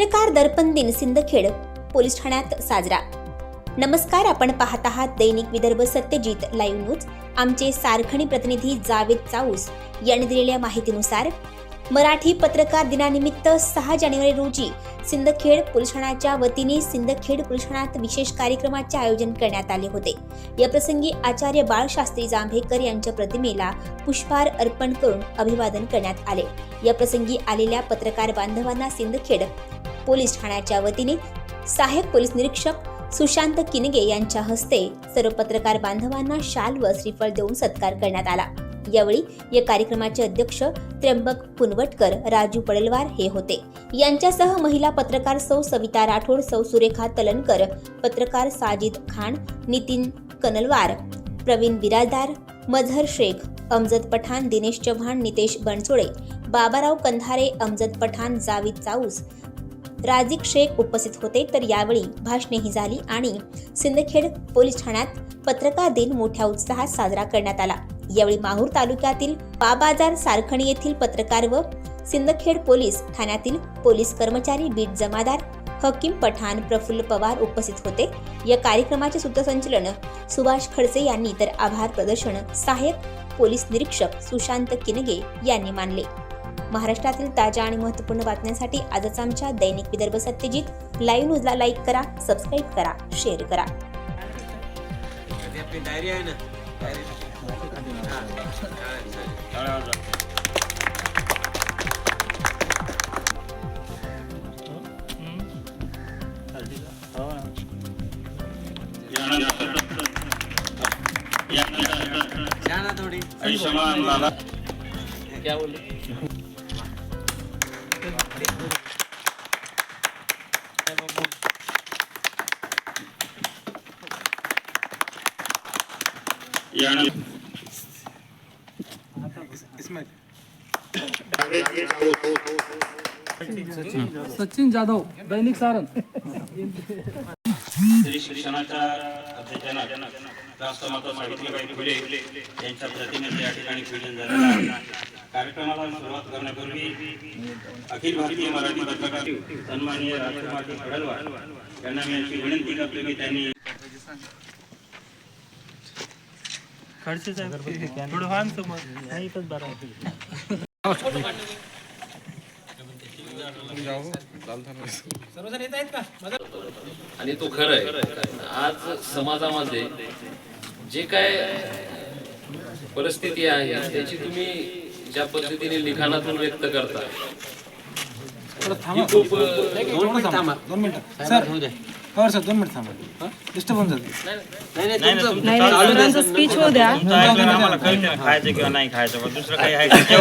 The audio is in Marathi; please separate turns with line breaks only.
पत्रकार दर्पण दिन सिंदखेड पोलीस ठाण्यात साजरा नमस्कार आपण पाहत आहात दैनिक विदर्भ सत्यजित लाईव्ह न्यूज आमचे सारखणी प्रतिनिधी जावेद चाऊस यांनी दिलेल्या माहितीनुसार मराठी पत्रकार दिनानिमित्त सहा जानेवारी रोजी सिंदखेड पोलीस ठाण्याच्या वतीने सिंदखेड पोलीस ठाण्यात विशेष कार्यक्रमाचे आयोजन करण्यात आले होते या प्रसंगी आचार्य बाळशास्त्री जांभेकर यांच्या प्रतिमेला पुष्पहार अर्पण करून अभिवादन करण्यात आले या प्रसंगी आलेल्या पत्रकार बांधवांना सिंदखेड पोलीस ठाण्याच्या वतीने सहाय्यक पोलीस निरीक्षक सुशांत किनगे यांच्या हस्ते सर्व पत्रकार बांधवांना शाल व श्रीफळ देऊन सत्कार करण्यात आला यावेळी या कार्यक्रमाचे अध्यक्ष त्र्यंबक पुनवटकर राजू पडलवार हे होते यांच्यासह महिला पत्रकार सौ सविता राठोड सौ सुरेखा तलनकर पत्रकार साजिद खान नितीन कनलवार प्रवीण बिरादार मझर शेख अमजद पठाण दिनेश चव्हाण नितेश बनसोडे बाबाराव कंधारे अमजद पठाण जावीद चाऊस राजिक शेख उपस्थित होते तर यावेळी भाषणेही झाली आणि सिंदखेड पोलीस ठाण्यात पत्रकार दिन मोठ्या उत्साहात साजरा करण्यात आला यावेळी माहूर तालुक्यातील पाबाजार सारखणी येथील पत्रकार व सिंदखेड पोलीस ठाण्यातील पोलीस कर्मचारी बीट जमादार हकीम पठाण प्रफुल्ल पवार उपस्थित होते या कार्यक्रमाचे सूत्रसंचलन सुभाष खडसे यांनी तर आभार प्रदर्शन सहाय्यक पोलीस निरीक्षक सुशांत किनगे यांनी मानले महाराष्ट्रातील ताज्या आणि महत्त्वपूर्ण बातम्यांसाठी आजच आमच्या दैनिक विदर्भ सत्यजित लाईव्ह न्यूजला लाईक करा सबस्क्राईब करा शेअर करा डायरी आहे क्या बोलू
सचिन जाधव दैनिक सारण स्त्री शिक्षणाच्या अध्ययनात राष्ट्रमाता सावित्रीबाई फुले यांच्या प्रतिमेचं या ठिकाणी पूजन झालेलं आहे कार्यक्रमाला सुरुवात करण्यापूर्वी अखिल भारतीय मराठी पत्रकार सन्माननीय राष्ट्रवादी खडलवार यांना मी अशी विनंती करतो की त्यांनी खर्च थोडं आणि तो खरं आहे आज समाजामध्ये जे काय परिस्थिती आहे त्याची तुम्ही ज्या पद्धतीने लिखाणातून व्यक्त करता
ही खूप दोन मिनिट थांबा दोन मिनिटं सर होऊ द्या पवार साहेब दोन मिनिट थांबा डिस्टर्ब होऊन जाते
स्पीच होऊ द्या आम्हाला कळलं खायचं किंवा नाही खायचं दुसरं काही आहे